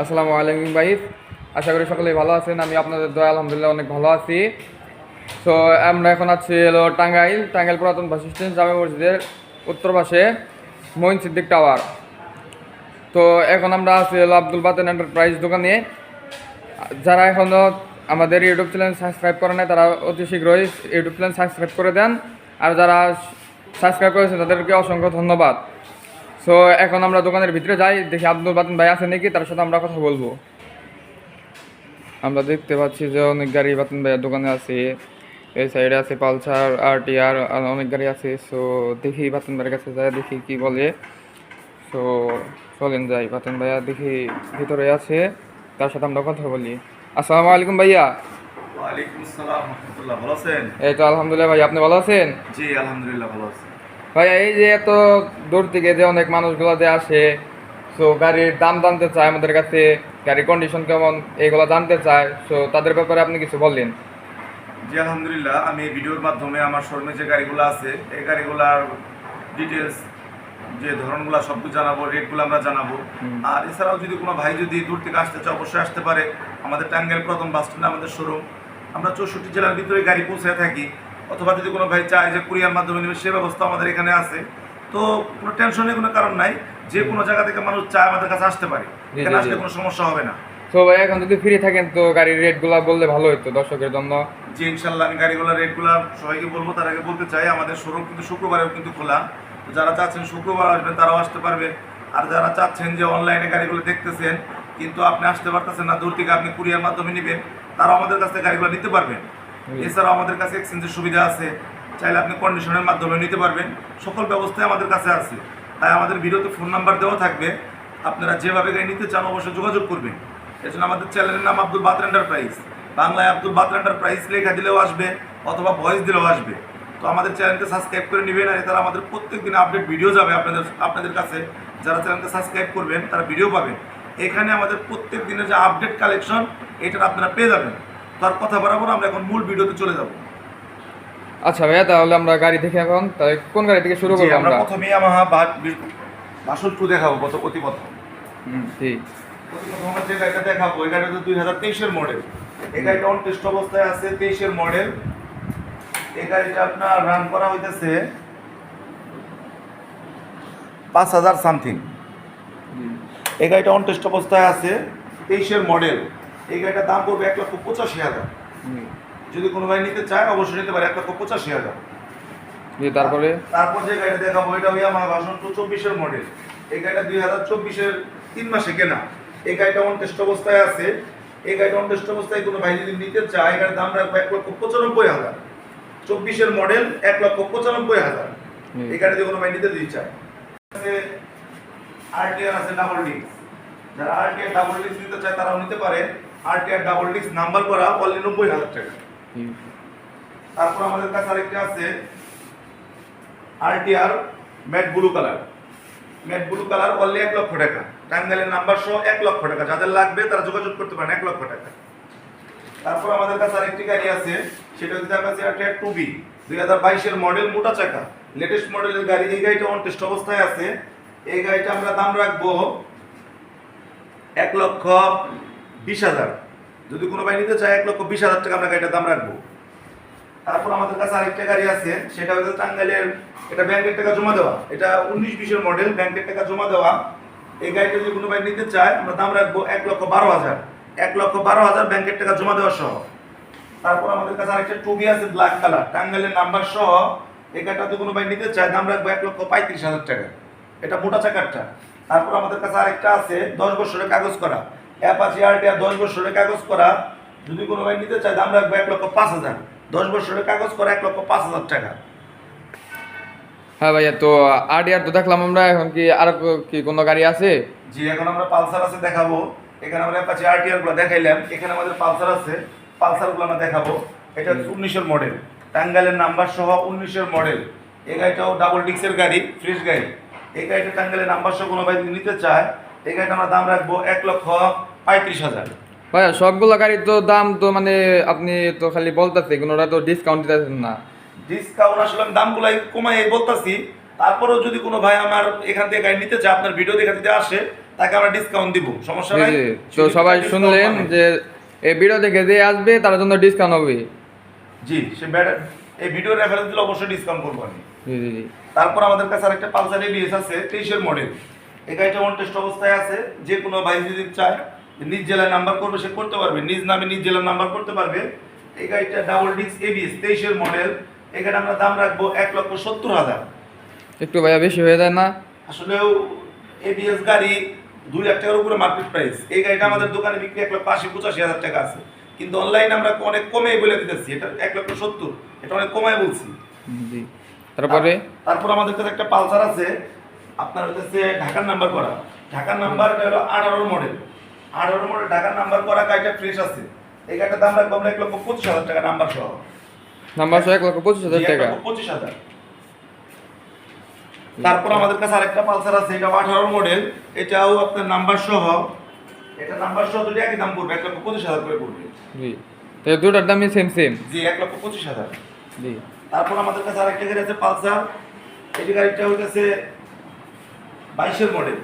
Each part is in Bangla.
আসসালামু আলাইকুম ভাই। আশা করি সকলেই ভালো আছেন। আমি আপনাদের দয়া, আলহামদুলিল্লাহ, অনেক ভালো আছি। তো আমরা এখন আছি হলো টাঙ্গাইল টাঙ্গাইল পুরাতন বাস স্ট্যান্ড, জামে মসজিদের উত্তর পাশে মঈন সিদ্দিক টাওয়ার। তো, এখন আমরা আছি হলো আব্দুল বাতেন এন্টারপ্রাইজ দোকানে। যারা এখনও আমাদের ইউটিউব চ্যানেল সাবস্ক্রাইব করে নাই, তারা অতি শীঘ্রই ইউটিউব চ্যানেল সাবস্ক্রাইব করে দেন। আর যারা সাবস্ক্রাইব করেছেন, তাদেরকে অসংখ্য ধন্যবাদ। সো এখন আমরা দোকানের ভিতরে যাই দেখি আব্দুল বাতিন ভাই আছে নাকি তার সাথে আমরা কথা বলব। আমরা দেখতে পাচ্ছি যে অনেক গাড়ি বাতিন ভাইয়ের দোকানে আছে এই সাইডে আছে পালসার আর টি আর অনেক গাড়ি আছে। সো দেখি বাতিন ভাইয়ের কাছে যাই দেখি কি বলে। সো চলেন যাই বাতিন ভাইয়া দেখি ভিতরে আছে তার সাথে আমরা কথা বলি। আসসালামু আলাইকুম ভাইয়া। ওয়ালাইকুম আসসালাম ভালো আছেন? এই তো আলহামদুলিল্লাহ ভাই আপনি ভালো আছেন? জি আলহামদুলিল্লাহ ভালো আছি। ভাই এই যে এত দূর থেকে যে অনেক মানুষগুলো যে আসে সো গাড়ির দাম জানতে চায় আমাদের কাছে গাড়ির কন্ডিশন কেমন এগুলো জানতে চায় সো তাদের ব্যাপারে আপনি কিছু বললেন। জি আলহামদুলিল্লাহ আমি এই ভিডিওর মাধ্যমে আমার শোরুমে যে গাড়িগুলো আছে এই গাড়িগুলার ডিটেলস যে ধরনগুলো সব কিছু জানাব রেটগুলো আমরা জানাব। আর এছাড়াও যদি কোনো ভাই যদি দূর থেকে আসতে চায় অবশ্যই আসতে পারে। আমাদের টাঙ্গাইল প্রথম বাস স্ট্যান্ডে আমাদের শোরুম আমরা চৌষট্টি জেলার ভিতরে গাড়ি পৌঁছে থাকি। অথবা যদি কোনো ভাই চায় যে কুরিয়ার মাধ্যমে নেবে সে ব্যবস্থা আমাদের এখানে আছে। তো কোনো টেনশনের কোনো কারণ নাই। যে কোনো জায়গা থেকে মানুষ চায় আমাদের কাছে আসতে পারে। এখানে আসলে কোনো সমস্যা হবে না। তো ভাই এখন যদি ফ্রি থাকেন তো গাড়ির রেটগুলো বললে ভালো হতো দর্শকের জন্য। জি ইনশাল্লাহ আমি গাড়িগুলোর রেটগুলো সবাইকে বলব তার আগে বলতে চাই আমাদের শোরুম কিন্তু শুক্রবারেও কিন্তু খোলা। যারা চাচ্ছেন শুক্রবার আসবেন তারাও আসতে পারবে। আর যারা চাচ্ছেন যে অনলাইনে গাড়িগুলো দেখতেছেন কিন্তু আপনি আসতে পারতেছেন না দূর থেকে আপনি কুরিয়ার মাধ্যমে নেবেন তারাও আমাদের কাছ থেকে গাড়িগুলো নিতে পারবেন। এছাড়াও আমাদের কাছে এক্সচেঞ্জের সুবিধা আছে। চাইলে আপনি কন্ডিশনের মাধ্যমে নিতে পারবেন। সকল ব্যবস্থাই আমাদের কাছে আছে। তাই আমাদের ভিডিওতে ফোন নাম্বার দেওয়া থাকবে। আপনারা যেভাবে গাড়ি নিতে চান অবশ্যই যোগাযোগ করবেন। এজন্য আমাদের চ্যানেলের নাম আব্দুল বাতর এন্টারপ্রাইজ বাংলায় আব্দুল বাতর এন্টারপ্রাইজ লেখা দিলেও আসবে, অথবা ভয়েস দিলেও আসবে। তো আমাদের চ্যানেলকে সাবস্ক্রাইব করে নেবেন আর তারা আমাদের প্রত্যেক দিন আপডেট ভিডিও যাবে আপনাদের আপনাদের কাছে। যারা চ্যানেলকে সাবস্ক্রাইব করবেন, তারা ভিডিও পাবেন। এখানে আমাদের প্রত্যেক দিনের যে আপডেট কালেকশন এটা আপনারা পেয়ে যাবেন। তার কথা বরাবর আমরা এখন মূল ভিডিওতে চলে যাব। আচ্ছা ভাইয়া তাহলে আমরা গাড়ি দেখে এখন তাহলে কোন গাড়ি থেকে শুরু করব আমরা আমরা? প্রথমে আমাহা বাসন টু দেখাবো কত অতি প্রথম। হুম, ঠিক। প্রথম আমরা যে গাড়িটা দেখাবো এই গাড়িটা দুই হাজার তেইশের মডেল এই গাড়িটা অন টেস্ট অবস্থায় আছে তেইশের মডেল এই গাড়িটা আপনার রান করা হইতেছে পাঁচ হাজার সামথিং এই গাড়িটা অন টেস্ট অবস্থায় আছে তেইশের মডেল এই গাড়িটার দাম পড়বে এক লক্ষ পঁচাশি হাজার। যদি কোনো ভাই নিতে চায় অবশ্যই নিতে পারে এক লক্ষ পঁচাশি হাজার। তারপরে? তারপর যে গাড়িটা দেখাবো এটা হইয়া আমার ভাষণ টু চব্বিশের মডেল এই গাড়িটা দুই হাজার চব্বিশের তিন মাসে কেনা। এই গাড়িটা অন টেস্ট অবস্থায় আছে। এই গাড়িটা অন টেস্ট অবস্থায় কোনো ভাই যদি নিতে চায় এই গাড়ির দাম রাখব এক লক্ষ পঁচানব্বই হাজার। চব্বিশের মডেল এক লক্ষ পঁচানব্বই হাজার। এই গাড়ি যদি কোনো ভাই নিতে যদি চায়। আরটিআর আছে ডাবল ডিস্ক যারা আরটিআর ডাবল ডিস্ক নিতে চায় তারাও নিতে পারে। আরটিআর ডাবল ডিস্ক নাম্বার করা অনলি নব্বই হাজার টাকা। তারপর আমাদের কাছে আরেকটা আছে RTR matte blue colour matte blue colour only এক লক্ষ টাকা। টাঙ্গাইলের নাম্বার সহ এক লক্ষ টাকা। যাদের লাগবে তারা যোগাযোগ করতে পারেন এক লক্ষ টাকা। তারপর আমাদের কাছে আরেকটি গাড়ি আছে সেটা হচ্ছে কাছে আরটিআর টু বি। দুই হাজার বাইশের মডেল মোটা চাকা। লেটেস্ট মডেলের গাড়ি এই গাড়িটা অন টেস্ট অবস্থায় আছে। এই গাড়িটা আমরা দাম রাখব এক লক্ষ বিশ হাজার। যদি কোনো ভাই নিতে চায়, এক লক্ষ বিশ হাজার টাকা আমরা দাম রাখব। তারপর আমাদের কাছে আরেকটা গাড়ি আছে, সেটা হচ্ছে টাঙ্গাইলের এটা ব্যাংকের টাকা জমা দেওয়া। এটা উনিশ বিশের মডেল ব্যাংকের টাকা জমা দেওয়া। এই গাড়িটা যদি কোনো ভাই নিতে চায়, আমরা দাম রাখব এক লক্ষ বারো হাজার। এক লক্ষ বারো হাজার ব্যাংকের টাকা জমা দেওয়া সহ। তারপর আমাদের কাছে আরেকটা টুবি আছে, ব্ল্যাক কালার। টাঙ্গাইলের নাম্বার সহ, এই গাড়িটা যদি কোনো ভাই নিতে চায়, দাম রাখব এক লক্ষ পঁয়ত্রিশ হাজার টাকা। এটা মোটা চাকারটা। তারপর আমাদের কাছে আরেকটা আছে, দশ বছরের কাগজ করা। অ্যাপাচি আরটিআর দশ বছরের কাগজ করা যদি কোনো ভাই নিতে চায় দাম রাখব এক লক্ষ পাঁচ হাজার। দশ বছরের কাগজ করা এক লক্ষ পাঁচ হাজার টাকা। হ্যাঁ ভাইয়া তো আরডিআর তো দেখলাম আমরা এখন কি আর কি কোনো গাড়ি আছে? জি এখন আমরা পালসার আছে দেখাবো। এখানে আমরা অ্যাপাচি আরটিআরগুলো দেখাইলাম। এখানে আমাদের পালসার আছে। পালসারগুলো আমরা দেখাবো। এটা উনিশের মডেল। টাঙ্গাইলের নাম্বার সহ উনিশের মডেল। এই গাড়িটাও ডাবল ডিক্সের গাড়ি ফ্রেশ গাড়ি। এই গাড়িটা টাঙ্গাইলের নাম্বার সহ কোনো ভাই নিতে চায় এই গাড়িটা আমরা দাম রাখব এক লক্ষ পঁয়ত্রিশ হাজার। ভাইয়া সবগুলো গাড়ির তো দাম তো মানে আপনি তো খালি বলতেছে কোনোটা তো ডিসকাউন্ট দিতেছেন না। ডিসকাউন্ট আসলে আমি দামগুলাই কমাই বলতাছি। তারপরেও যদি কোনো ভাই আমার এখান থেকে গাড়ি নিতে চায় আপনার ভিডিও দেখা দিতে আসে তাকে আমরা ডিসকাউন্ট দিব। সমস্যা নাই। তো সবাই শুনলেন যে এই ভিডিও দেখে যে আসবে তার জন্য ডিসকাউন্ট হবে। জি সে ব্যাটার এই ভিডিও রেফারেন্স দিলে অবশ্যই ডিসকাউন্ট করব আমি। জি জি জি। তারপর আমাদের কাছে আরেকটা পালসার এবিএস আছে তেইশের মডেল এই গাড়িটা অন টেস্ট অবস্থায় আছে যে কোনো ভাই যদি চায় নিজ জেলায় নাম্বার করবে সে করতে পারবে নিজ নামে নিজ জেলার নাম্বার করতে পারবে। এই গাড়িটা ডাবল ডিস্ক এবিএস তেইশের মডেল এই গাড়িটা আমরা দাম রাখব এক লক্ষ সত্তর হাজার। একটু ভাইয়া বেশি হয়ে যায় না? আসলেও এবিএস গাড়ি দুই লাখ টাকার উপরে মার্কেট প্রাইস এই গাড়িটা আমাদের দোকানে বিক্রি এক লক্ষ আশি পঁচাশি হাজার টাকা আছে। কিন্তু অনলাইনে আমরা অনেক কমে বলে দিতেছি এটা এক লক্ষ সত্তর এটা অনেক কমায় বলছি। জি। তারপরে? তারপর আমাদের কাছে একটা পালসার আছে আপনার হচ্ছে ঢাকার নাম্বার করা। ঢাকার নাম্বার এটা হলো আঠারো মডেল আঠারো মডেল ঢাকার নাম্বার করা গাড়িটা ফ্রেশ আছে। এই গাড়িটার দাম রাখব আমরা এক লক্ষ পঁচিশ হাজার টাকা নাম্বার সহ। নাম্বার এক লক্ষ পঁচিশ হাজার টাকা। পঁচিশ হাজার। তারপর আমাদের কাছে আরেকটা পালসার আছে এটা আঠারো মডেল এটাও আপনার নাম্বার সহ। এটা নাম্বার সহ দুটো একই দাম পড়বে এক লক্ষ পঁচিশ হাজার করে পড়বে। জি। তো এই দুটার দামই সেম সেম জি এক লক্ষ পঁচিশ হাজার। জি। তারপর আমাদের কাছে আরেকটা গাড়ি আছে পালসার। এই গাড়িটা হইতেছে বাইশের মডেল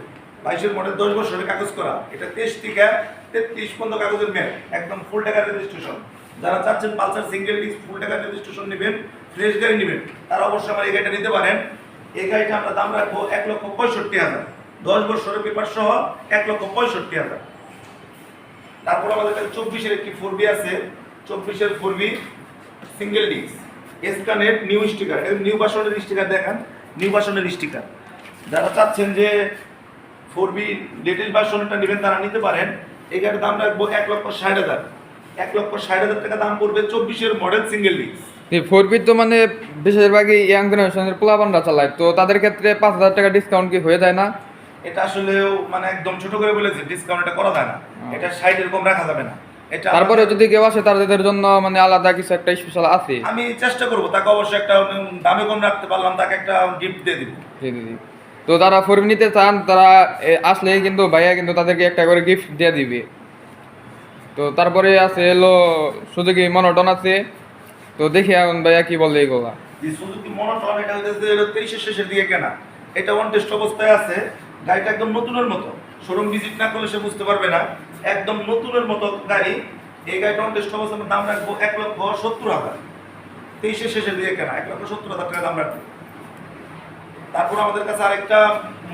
বাইশের মডেল দশ বছরের কাগজ করা। এটা তেইশ থেকে তেত্রিশ পর্যন্ত কাগজের ম্যাপ একদম ফুল টাকার রেজিস্ট্রেশন যারা চাচ্ছেন পালসার সিঙ্গেল ডিস্ক ফুল টাকার রেজিস্ট্রেশন নেবেন ফ্রেশ গাড়ি নেবেন, তারা অবশ্যই আমার এই গাড়িটা নিতে পারেন। এই গাড়িটা আমরা দাম রাখব এক লক্ষ পঁয়ষট্টি হাজার। দশ বছরের পেপার সহ এক লক্ষ পঁয়ষট্টি হাজার। তারপর আমাদের কাছে চব্বিশের একটি ফোর বি আছে। চব্বিশের ফোর বি সিঙ্গেল ডিস্ক এসকানের নিউ স্টিকার নিউ বাসনের স্টিকার দেখান। নিউ বাসনের স্টিকার যারা চাচ্ছেন যে ফোর বি লেটেস্ট ভার্সনটা নেবেন তারা নিতে পারেন। এই গাড়ির দাম রাখব এক লক্ষ ষাট হাজার। এক লক্ষ ষাট হাজার টাকা দাম পড়বে চব্বিশের মডেল সিঙ্গেল ডিস্ক এই ফোর বি তো মানে বেশিরভাগই ইয়াং জেনারেশনের পোলাপানরা চালায় তো তাদের ক্ষেত্রে পাঁচ হাজার টাকা ডিসকাউন্ট কি হয়ে যায় না? এটা আসলেও মানে একদম ছোট করে বলেছে ডিসকাউন্ট এটা করা যায় না। এটা ষাট এরকম রাখা যাবে না। এটা তারপরে যদি কেউ আসে তাদের জন্য মানে আলাদা কিছু একটা স্পেশাল আছে। আমি চেষ্টা করব তাকে অবশ্যই একটা দামে কম রাখতে পারলাম তাকে একটা গিফট দিয়ে দিব। তো যারা ফোর বি নিতে চান, তারা আসলে কিন্তু ভাইয়া কিন্তু তাদেরকে একটা করে গিফট দিয়ে দিবে। তো তারপরে আছে এলো সুযোগী মনোটন আছে। তো দেখি এখন ভাইয়া কি বলে এগুলা। কেনা, এটা অবস্থায় আছে একদম নতুনের মতো। শোরুম ভিজিট না করলে সে বুঝতে পারবে না। একদম নতুনের মতো এই দাম রাখব এক লক্ষ সত্তর হাজার। তেইশের শেষের দিকে কেনা, এক লক্ষ সত্তর হাজার টাকা দাম রাখব। তারপর আমাদের কাছে আরেকটা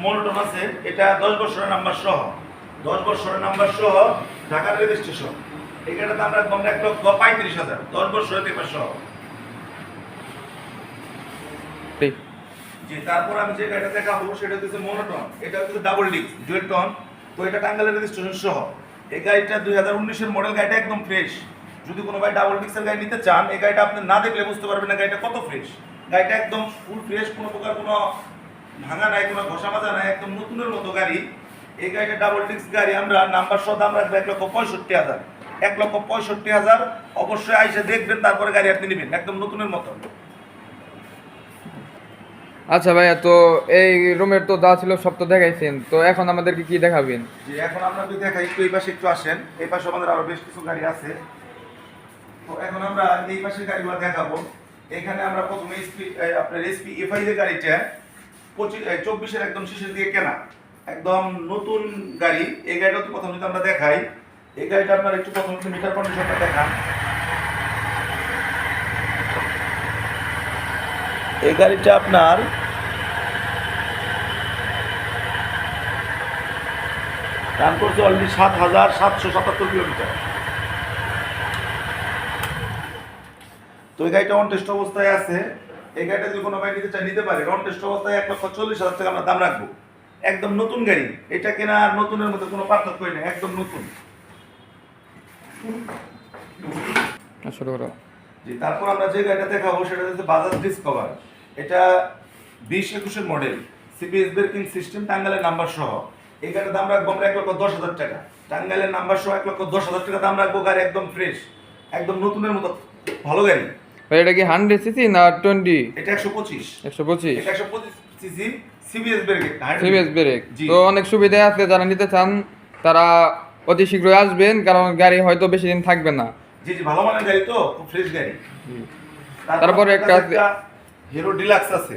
মনোটন আছে এটা দশ বছরের নাম্বার সহ। দশ বছরের নাম্বার সহ ঢাকার গাড়িটার দাম রাখব আমরা এক লক্ষ পঁয়ত্রিশ হাজার দশ বছরের পেপার সহ। জি তারপর আমি যে গাড়িটা দেখাবো সেটা হচ্ছে মনোটন। এটা হচ্ছে ডাবল ডিস্ক ডুয়েল টন তো এটা টাঙ্গালের রেজিস্ট্রেশন সহ। এই গাড়িটা দুই হাজার উনিশের মডেল গাড়িটা একদম ফ্রেশ যদি কোনো ভাই ডাবল ডিস্কের গাড়ি নিতে চান এই গাড়িটা আপনি না দেখলে বুঝতে পারবেন না গাড়িটা কত ফ্রেশ গাড়িটা একদম ফুল ফ্রেশ কোনো প্রকার কোনো ভাঙা নাই কোনো ঘষা মাজা নাই একদম নতুনের মতো গাড়ি। এই গাড়িটা ডাবল ডিস্ক গাড়ি আমরা নাম্বার সহ দাম রাখব এক লক্ষ পঁয়ষট্টি হাজার। এক লক্ষ পঁয়ষট্টি হাজার অবশ্যই আইসে দেখবেন তারপরে গাড়ি আপনি নেবেন একদম নতুনের মতো। আচ্ছা ভাইয়া তো এই রুমের তো দা ছিল সব তো দেখাইছেন তো এখন আমাদেরকে কি দেখাবেন? জি এখন আমরা যদি দেখাই একটু এই পাশে একটু আসেন। এই পাশে আমাদের আরও বেশ কিছু গাড়ি আছে। তো এখন আমরা এই পাশের গাড়িগুলো দেখাবো। এখানে আমরা প্রথমে এসপি আপনার এসপি এফআই যে গাড়িটা পঁচিশ চব্বিশের একদম শেষের দিকে কেনা। একদম নতুন গাড়ি, এই গাড়িটা তো প্রথম যদি আমরা দেখাই, এই গাড়িটা আপনার একটু প্রথম মিটার কন্ডিশনটা দেখান। এই গাড়িটা আপনার রান করছে অলরেডি সাত হাজার সাতশো সাতাত্তর কিলোমিটার। তো এই গাড়িটা অন টেস্ট অবস্থায় আছে। এই গাড়িটা যদি কোনো ভাই নিতে চায় নিতে পারে। অন টেস্ট অবস্থায় এক লক্ষ চল্লিশ হাজার টাকা আমরা দাম রাখব। একদম নতুন গাড়ি। এটা কেনা আর নতুনের মধ্যে কোনো পার্থক্য নেই একদম নতুন। জি তারপর আমরা যে গাড়িটা দেখাবো সেটা হচ্ছে বাজাজ ডিসকভার এটা বিশ একুশের মডেল সিবিএস ব্রেকিং সিস্টেম টাঙ্গালের নাম্বার সহ। এই গাড়ির দাম রাখব আমরা এক লক্ষ দশ হাজার টাকা। টাঙ্গালের নাম্বার সহ এক লক্ষ দশ হাজার টাকা দাম রাখব গাড়ি একদম ফ্রেশ একদম নতুনের মতো ভালো গাড়ি। ভাই এটা কি হান্ড্রেড সিসি না টোয়েন্টি এটা একশো পঁচিশ। একশো পঁচিশ। এটা একশো পঁচিশ CC CBS brake CBS brake তো অনেক সুবিধা আছে যারা নিতে চান তারা অতি শীঘ্রই আসবেন কারণ গাড়ি হয়তো বেশি দিন থাকবে না। জি জি ভালো মানের গাড়ি তো খুব ফ্রেশ গাড়ি। তারপরে একটা- হিরো ডিলাক্স আছে।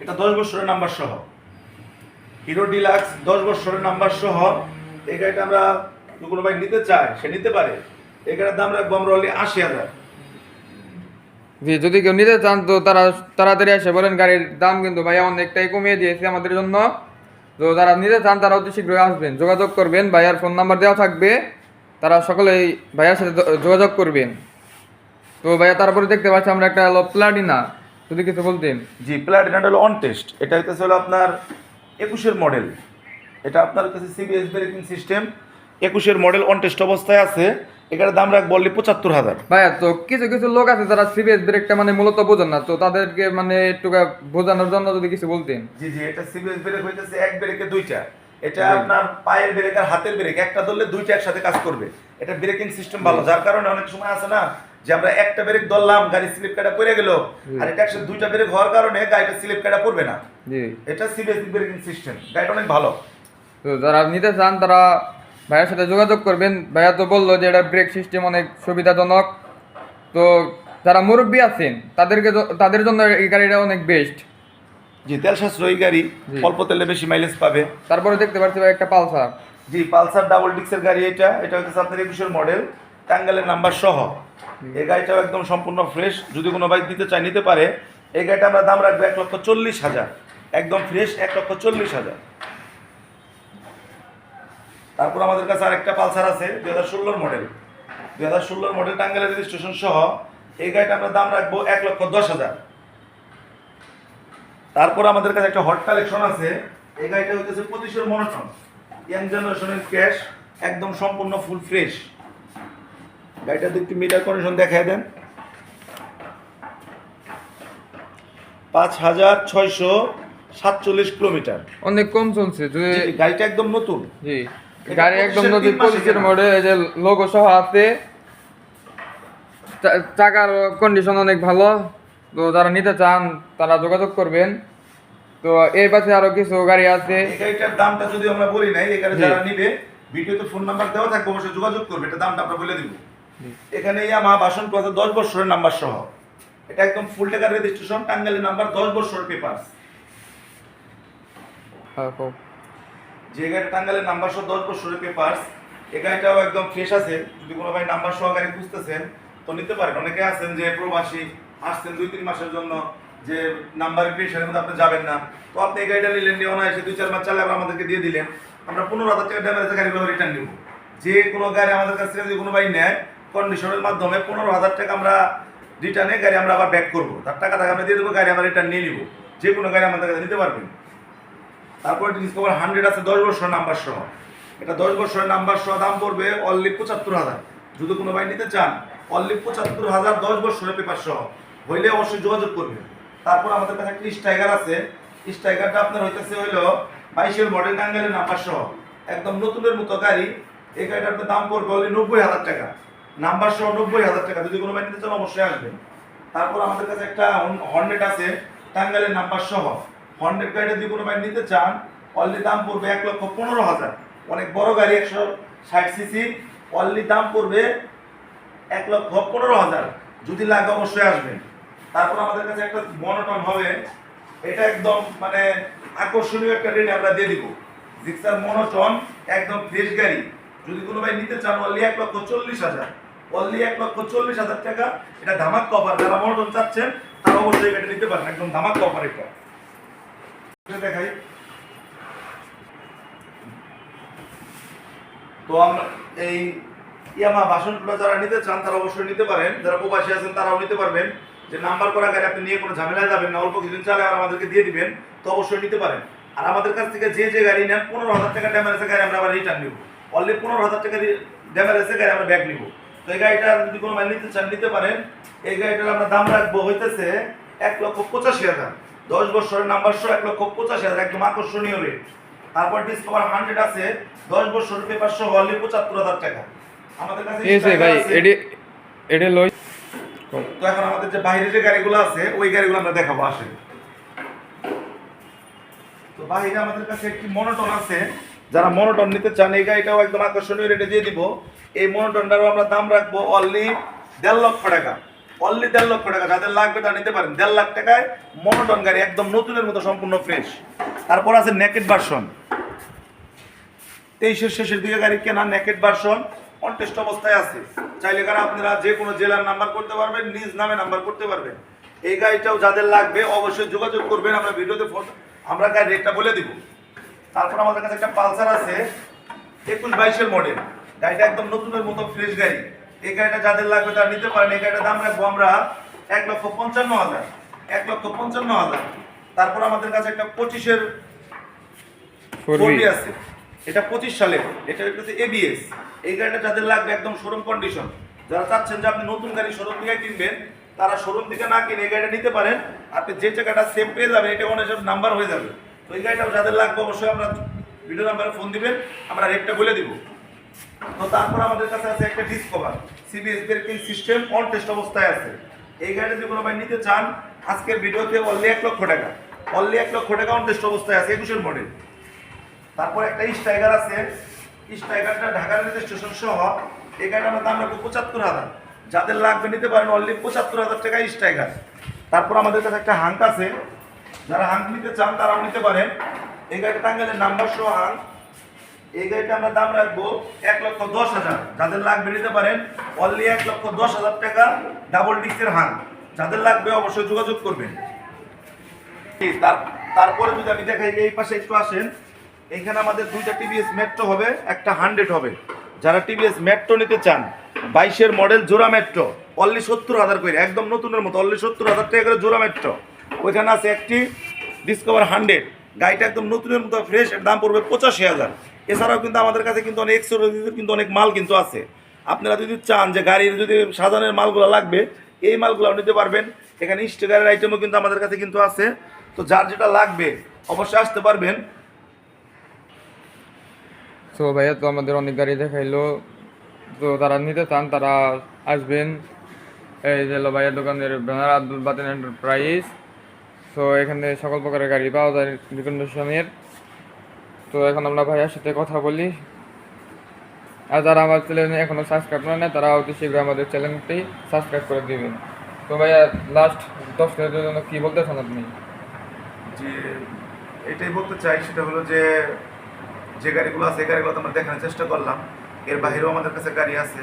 এটা দশ বছরের নাম্বার সহ। হিরো ডিলাক্স দশ বছরের নাম্বার সহ। এই গাড়িটা আমরা কোনো ভাই নিতে চায় সে নিতে পারে। এই গাড়ির দাম রাখব আমরা অনলি আশি হাজার। জি যদি কেউ নিতে চান, তো তারা তাড়াতাড়ি এসে বলেন গাড়ির দাম কিন্তু ভাইয়া অনেকটাই কমিয়ে দিয়েছে আমাদের জন্য। তো যারা নিতে চান, তারা অতি শীঘ্রই আসবেন। যোগাযোগ করবেন, ভাইয়ার ফোন নাম্বার দেওয়া থাকবে। তারা সকলেই ভাইয়ার সাথে যোগাযোগ করবেন। তো ভাইয়া, তারপরে দেখতে পাচ্ছি আমরা একটা হলো প্লাটিনা যদি কিছু বলতেন। জি প্লাটিনাটা হলো অন টেস্ট এটা হইতেছে হলো আপনার একুশের মডেল। এটা আপনার কাছে সিবিএস ব্রেকিং সিস্টেম একুশের মডেল অন টেস্ট অবস্থায় আছে। এটার দাম রাখব অনলি পঁচাত্তর হাজার। ভাইয়া তো কিছু কিছু লোক আছে যারা সিবিএস ব্রেকটা মানে মূলত বোঝেন না তো তাদেরকে মানে একটু বোঝানোর জন্য যদি কিছু বলতেন। জি জি এটা সিবিএস ব্রেক হইতেছে এক ব্রেকে দুইটা। এটা আপনার পায়ের ব্রেক আর হাতের ব্রেক একটা ধরলে দুইটা একসাথে কাজ করবে। এটা ব্রেকিং সিস্টেম ভালো যার কারণে অনেক সময় আছে না যে আমরা একটা ব্রেক ধরলাম গাড়ি স্লিপ কাটা পড়ে গেল আর এটা একসাথে দুইটা ব্রেক হওয়ার কারণে গাড়িটা স্লিপ কাটা পড়বে না। জি। এটা সিবিএস ব্রেকিং সিস্টেম গাড়িটা অনেক ভালো। তো যারা নিতে চান তারা ভাইয়ের সাথে যোগাযোগ করবেন। ভাইয়া তো বলল যে এটা ব্রেক সিস্টেম অনেক সুবিধাজনক। তো যারা মুরব্বী আছেন তাদেরকে তাদের জন্য এই গাড়িটা অনেক বেস্ট জি তেল সাশ্রয়ী গাড়ি অল্প তেলে বেশি মাইলেজ পাবে। তারপরে দেখতে পাচ্ছি ভাই একটা পালসার। জি পালসার ডাবল ডিক্সের গাড়ি এটা। এটা হচ্ছে আপনার একুশের মডেল টাঙ্গালের নাম্বার সহ। এই গাড়িটাও একদম সম্পূর্ণ ফ্রেশ যদি কোনো বাইক দিতে চায় নিতে পারে। এই গাড়িটা আমরা দাম রাখব এক লক্ষ চল্লিশ হাজার। একদম ফ্রেশ এক লক্ষ চল্লিশ হাজার। তারপর আমাদের কাছে আরেকটা পালসার আছে দুই হাজার ষোলোর মডেল। দুই হাজার ষোলোর মডেল টাঙ্গালের রেজিস্ট্রেশন সহ এই গাড়িটা আমরা দাম রাখব এক লক্ষ দশ হাজার। তারপর আমাদের কাছে একটা হট কালেকশন আছে এই গাড়িটা হইতেছে পঁচিশের মনোটন ইয়াং জেনারেশনের ক্যাশ একদম সম্পূর্ণ ফুল ফ্রেশ গাড়িটা একটু মিটার কন্ডিশন দেখায় দেন। পাঁচ হাজার ছয়শো সাতচল্লিশ কিলোমিটার। অনেক কম চলছে গাড়িটা একদম নতুন। জি। গাড়ি একদম। মডেল এই যে লোগো সহ আছে কন্ডিশন অনেক ভালো তো যারা নিতে চান তারা যোগাযোগ করবেন তো এই পাশে আরও কিছু গাড়ি আছে এই গাড়িটার দামটা যদি আমরা বলি নাই। যারা নিবে ভিডিওতে ফোন নাম্বার দেওয়া থাকবে অবশ্যই যোগাযোগ করবে এটা দামটা আমরা বলে দিব। এখানে মা বাসন প্লাজা দশ বছরের নাম্বার সহ এটা একদম ফুল টাকার রেজিস্ট্রেশন টাঙ্গালের নাম্বার দশ বছরের পেপার। যে গাড়িটা টাঙ্গালের নাম্বার সহ দশ বছরের পেপারস এই গাড়িটাও একদম ফ্রেশ আছে। যদি কোনো ভাই নাম্বার সহ গাড়ি খুঁজতেছেন, তো নিতে পারেন। অনেকে আছেন যে প্রবাসী, আসছেন দুই তিন মাসের জন্য, যে নাম্বারের পেশনের মধ্যে আপনি যাবেন না। তো আপনি এই গাড়িটা নিলেন, নিয়ে এসে দুই চার মাস চালে আমাদেরকে দিয়ে দিলেন। আমরা পনেরো হাজার টাকা ড্যামেজ গাড়িগুলো রিটার্ন নিব। যে কোনো গাড়ি আমাদের কাছ থেকে যদি কোনো ভাই নেয় কন্ডিশনের মাধ্যমে পনেরো হাজার টাকা আমরা রিটার্নে গাড়ি আমরা আবার ব্যাক করব। তার টাকা টাকা আমরা দিয়ে দেবো, গাড়ি আমরা রিটার্ন নিয়ে নিব। যে কোনো গাড়ি আমাদের কাছে নিতে পারবেন। তারপরে ডিসকভার হান্ড্রেড আছে, দশ বছর নাম্বার সহ। এটা দশ বছরের নাম্বার সহ দাম পড়বে অনলি পঁচাত্তর হাজার। যদি কোনো ভাই নিতে চান অনলি পঁচাত্তর হাজার দশ বছরের পেপার সহ। হইলে অবশ্যই যোগাযোগ করবে তারপর আমাদের কাছে একটা স্ট্রাইগার আছে। স্ট্রাইগারটা আপনার হইতেছে হইল বাইশের মডেল টাঙ্গাইলের নাম্বার সহ। একদম নতুনের মতো গাড়ি। এই গাড়িটার আপনার দাম পড়বে অনলি নব্বই হাজার টাকা। নাম্বার সহ নব্বই হাজার টাকা। যদি কোনো ভাই নিতে চান, অবশ্যই আসবেন। তারপর আমাদের কাছে একটা হর্নেট আছে, টাঙ্গাইলের নাম্বার সহ। হর্নেট গাড়িটা যদি কোনো ভাই নিতে চান অনলি দাম পড়বে এক লক্ষ পনেরো হাজার। অনেক বড় গাড়ি একশো ষাট সিসি অনলি দাম পড়বে এক লক্ষ পনেরো হাজার। যদি লাগে অবশ্যই আসবেন। তারপর আমাদের কাছে একটা মনোটন হবে। এটা একদম মানে আকর্ষণীয় একটা রেট আমরা দিয়ে দিব। জিক্সার মনোটন একদম ফ্রেশ গাড়ি। যদি কোনো ভাই নিতে চান অনলি এক লক্ষ চল্লিশ হাজার। অনলি এক লক্ষ চল্লিশ হাজার টাকা। এটা ধামাক কভার যারা মনোটন চাচ্ছেন, তারা অবশ্যই এটা নিতে পারেন। একদম ধামাক কভার এটা। দেখাই। তো আমরা এই ইয়ামা বাসনগুলো যারা নিতে চান, তারা অবশ্যই নিতে পারেন। যারা প্রবাসী আছেন, তারাও নিতে পারবেন। যে নাম্বার করা গাড়ি আপনি নিয়ে কোনো ঝামেলায় যাবেন না, অল্প কিছুদিন চালে আর আমাদেরকে দিয়ে দিবেন, তো অবশ্যই নিতে পারেন। আর আমাদের কাছ থেকে যে যে গাড়ি নেন, পনেরো হাজার টাকা ড্যামেজে গাড়ি আমরা আবার রিটার্ন নিব। অনলি পনেরো হাজার টাকা ড্যামেজে গাড়ি আমরা ব্যাক নিব। তো এই গাড়িটা যদি কোনো নিতে চান, নিতে পারেন। এই গাড়িটার আমরা দাম রাখব হইতেছে এক লক্ষ পঁচাশি হাজার। দশ বছরের নাম্বার সহ এক লক্ষ পঁচাশি হাজার একদম আকর্ষণীয় রেট তারপর ডিসকভার হান্ড্রেড আছে দশ বছরের পেপার সহ অনলি পঁচাত্তর হাজার টাকা। আমাদের কাছে ভাই এডি এডি লই তো এখন আমাদের যে বাইরে যে গাড়িগুলো আছে ওই গাড়িগুলো আমরা দেখাবো আসেন। তো বাইরে আমাদের কাছে একটি মনোটন আছে। যারা মনোটন নিতে চান এই গাড়িটাও একদম আকর্ষণীয় রেটে দিয়ে দিব। এই মনোটনটারও আমরা দাম রাখব অনলি দেড় লক্ষ টাকা। অনলি দেড় লক্ষ টাকা, যাদের লাগবে তা নিতে পারেন। দেড় লাখ টাকায় মনোটন গাড়ি একদম নতুনের মতো সম্পূর্ণ ফ্রেশ তারপর আছে নেকেট ভার্সন তেইশের শেষের দিকে গাড়ি কেনা নেকেট ভার্সন কন্টেস্ট অবস্থায় আছে। চাইলে কারা আপনারা যে কোনো জেলার নাম্বার করতে পারবেন, নিজ নামে নাম্বার করতে পারবেন। এই গাড়িটাও যাদের লাগবে অবশ্যই যোগাযোগ করবেন, আমরা ভিডিওতে ফোন আমরা গাড়ির রেটটা বলে দিব। তারপর আমাদের কাছে একটা পালসার আছে, একুশ বাইশের মডেল গাড়িটা একদম নতুনের মতো ফ্রেশ গাড়ি। এই গাড়িটা যাদের লাগবে তারা নিতে পারেন। এই গাড়িটার দাম রাখব আমরা এক লক্ষ পঞ্চান্ন হাজার। এক লক্ষ পঞ্চান্ন হাজার। তারপর আমাদের কাছে একটা পঁচিশের ফোরবি আছে। এটা পঁচিশ সালে। এটা হচ্ছে এবিএস এই গাড়িটা যাদের লাগবে একদম শোরুম কন্ডিশন যারা চাচ্ছেন যে আপনি নতুন গাড়ি শোরুম থেকে কিনবেন তারা শোরুম থেকে না কিনে এই গাড়িটা নিতে পারেন। আপনি যে জায়গাটা সেম পেয়ে যাবেন এটা অনেক সব নাম্বার হয়ে যাবে। তো এই গাড়িটাও যাদের লাগবে অবশ্যই আমরা ভিডিও নাম্বারে ফোন দিবেন। আমরা রেটটা বলে দিব। তো তারপর আমাদের কাছে আছে একটা Discover CBS braking system on test অবস্থায় আছে। এই গাড়িটা যদি কোনো ভাই নিতে চান, আজকের ভিডিওতে অনলি এক লক্ষ টাকা। অনলি এক লক্ষ টাকা অন টেস্ট অবস্থায় আছে একুশের মডেল তারপর একটা স্ট্রাইগার আছে। স্ট্রাইগারটা ঢাকার রেজিস্ট্রেশন সহ। এই গাড়িটার দাম রাখব পঁচাত্তর হাজার। যাদের লাগবে নিতে পারেন অনলি পঁচাত্তর হাজার টাকা স্ট্রাইগার তারপর আমাদের কাছে একটা হাঙ্ক আছে। যারা হাঙ্ক নিতে চান, তারাও নিতে পারেন। এই গাড়িটা টাঙ্গাইলের নাম্বার সহ হাঙ্ক এই গাড়িটা আমরা দাম রাখব এক লক্ষ দশ হাজার। যাদের লাগবে নিতে পারেন অনলি এক লক্ষ দশ হাজার টাকা ডাবল ডিস্কের হাঙ্ক যাদের লাগবে অবশ্যই যোগাযোগ করবেন। তারপরে যদি আমি দেখাই এই পাশে একটু আসেন, এখানে আমাদের দুইটা টিভিএস মেট্রো হবে, একটা হান্ড্রেড হবে। যারা টিভিএস মেট্রো নিতে চান, বাইশের মডেল জোড়া মেট্রো অনলি সত্তর হাজার করে, একদম নতুনের মতো অনলি সত্তর হাজার টাকা করে জোড়া মেট্রো ওইখানে আছে একটি ডিসকভার হান্ড্রেড গাড়িটা একদম নতুনের মতো ফ্রেশ এর দাম পড়বে পঁচাশি হাজার। এছাড়াও কিন্তু আমাদের কাছে কিন্তু অনেক এক্সোরিজের কিন্তু অনেক মাল কিন্তু আছে। আপনারা যদি চান যে গাড়ির যদি সাজানোর মালগুলো লাগবে, এই মালগুলো নিতে পারবেন। এখানে স্টিকারের আইটেমও কিন্তু আমাদের কাছে কিন্তু আছে। তো যার যেটা লাগবে, অবশ্যই আসতে পারবেন। সো ভাইয়া, তো আমাদের অনেক গাড়ি দেখাইলো। তো তারা নিতে চান, তারা আসবেন। এই যে হলো ভাইয়ের দোকানের ব্যানার আব্দুল বাতিন এন্টারপ্রাইজ তো এখানে সকল প্রকারের গাড়ি পাওয়া যায় রিকন্ডিশনের তো এখন আমরা ভাইয়ার সাথে কথা বলি। আর যারা আমার চ্যানেল এখনও সাবস্ক্রাইব করে না তারা অতি শীঘ্র আমাদের চ্যানেলটি সাবস্ক্রাইব করে দিবেন। তো ভাইয়া লাস্ট দশ মিনিটের জন্য কী বলতে চান আপনি? যে এটাই বলতে চাই, সেটা হলো যে যে গাড়িগুলো আছে, এই গাড়িগুলো তো আমরা দেখানোর চেষ্টা করলাম। এর বাইরেও আমাদের কাছে গাড়ি আছে।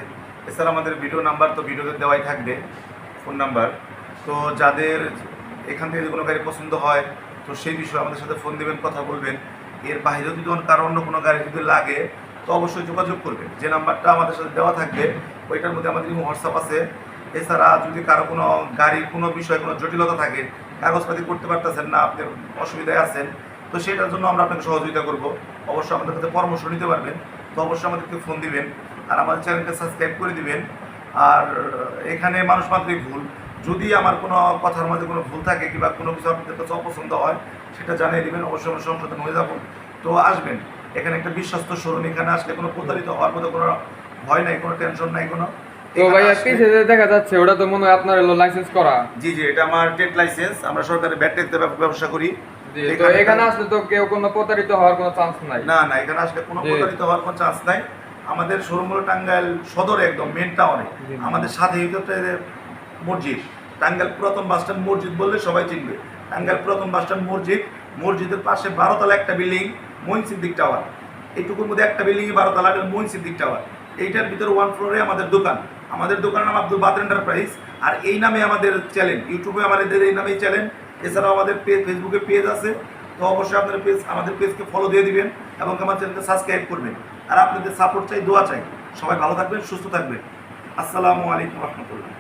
এছাড়া আমাদের ভিডিও নাম্বার তো ভিডিওতে দেওয়াই থাকবে ফোন নাম্বার তো যাদের এখান থেকে যদি কোনো গাড়ি পছন্দ হয়, তো সেই বিষয়ে আমাদের সাথে ফোন দেবেন, কথা বলবেন। এর বাইরেও যদি কারও অন্য কোনো গাড়ি যদি লাগে, তো অবশ্যই যোগাযোগ করবেন। যে নাম্বারটা আমাদের সাথে দেওয়া থাকবে, ওইটার মধ্যে আমাদের হোয়াটসঅ্যাপ আছে। এছাড়া যদি কারও কোনো গাড়ির কোনো বিষয়ে কোনো জটিলতা থাকে, কাগজপাতি করতে পারতেছেন না, আপনি অসুবিধায় আছেন, তো সেটার জন্য আমরা আপনাকে সহযোগিতা করব। অবশ্যই আমাদের কাছে পরামর্শ নিতে পারবেন, তো অবশ্যই আমাদেরকে ফোন দিবেন। আর আমাদের চ্যানেলকে সাবস্ক্রাইব করে দিবেন। আর এখানে মানুষ মাত্রই ভুল। যদি আমার কোনো কথার মধ্যে কোনো ভুল থাকে কিংবা কোনো কিছু আপনাদের কাছে অপছন্দ হয় সেটা জানিয়ে দিবেন অবশ্যই আমরা সংশোধন হয়ে যাব। তো আসবেন। এখানে একটা বিশ্বস্ত শোরুম এখানে আসলে কোনো প্রতারিত হওয়ার মতো কোনো ভয় নাই কোনো টেনশন নাই কোনো তো ভাইয়া আসলে- যে দেখা যাচ্ছে ওটা তো মনে হয় আপনার হলো লাইসেন্স করা। জি জি এটা আমার টেট লাইসেন্স আমরা সরকারি ব্যবসা করি। তো এখানে আসলে তো কেউ কোনো প্রতারিত হওয়ার কোনো চান্স নাই। না না এখানে আসলে কোনো। প্রতারিত হওয়ার কোনো চান্স নাই। আমাদের শোরুম হলো টাঙ্গাইল সদরে একদম মেন টাউনে আমাদের সাথে মসজিদ। টাঙ্গাইল পুরাতন বাস স্ট্যান্ড মসজিদ বললে সবাই চিনবে। টাঙ্গাইল পুরাতন বাস স্ট্যান্ড মসজিদ, মসজিদের পাশে বারোতলা একটা বিল্ডিং মইন সিদ্দিক টাওয়ার এইটুকুর মধ্যে একটা বিল্ডিং বারোতলা, এটা মইন সিদ্দিক টাওয়ার এইটার ভিতরে ওয়ান ফ্লোরে আমাদের দোকান। আমাদের দোকানের নাম আব্দুল বাদ এন্টারপ্রাইজ আর এই নামে আমাদের চ্যানেল ইউটিউবে আমাদের এই নামেই চ্যানেল এছাড়াও আমাদের পেজ ফেসবুকে পেজ আছে। তো অবশ্যই আপনাদের পেজ আমাদের পেজকে ফলো দিয়ে দিবেন এবং আমার চ্যানেলকে সাবস্ক্রাইব করবেন। আর আপনাদের সাপোর্ট চাই, দোয়া চাই। সবাই ভালো থাকবেন, সুস্থ থাকবেন। আসসালামু আলাইকুম রহমতুল্লাহ।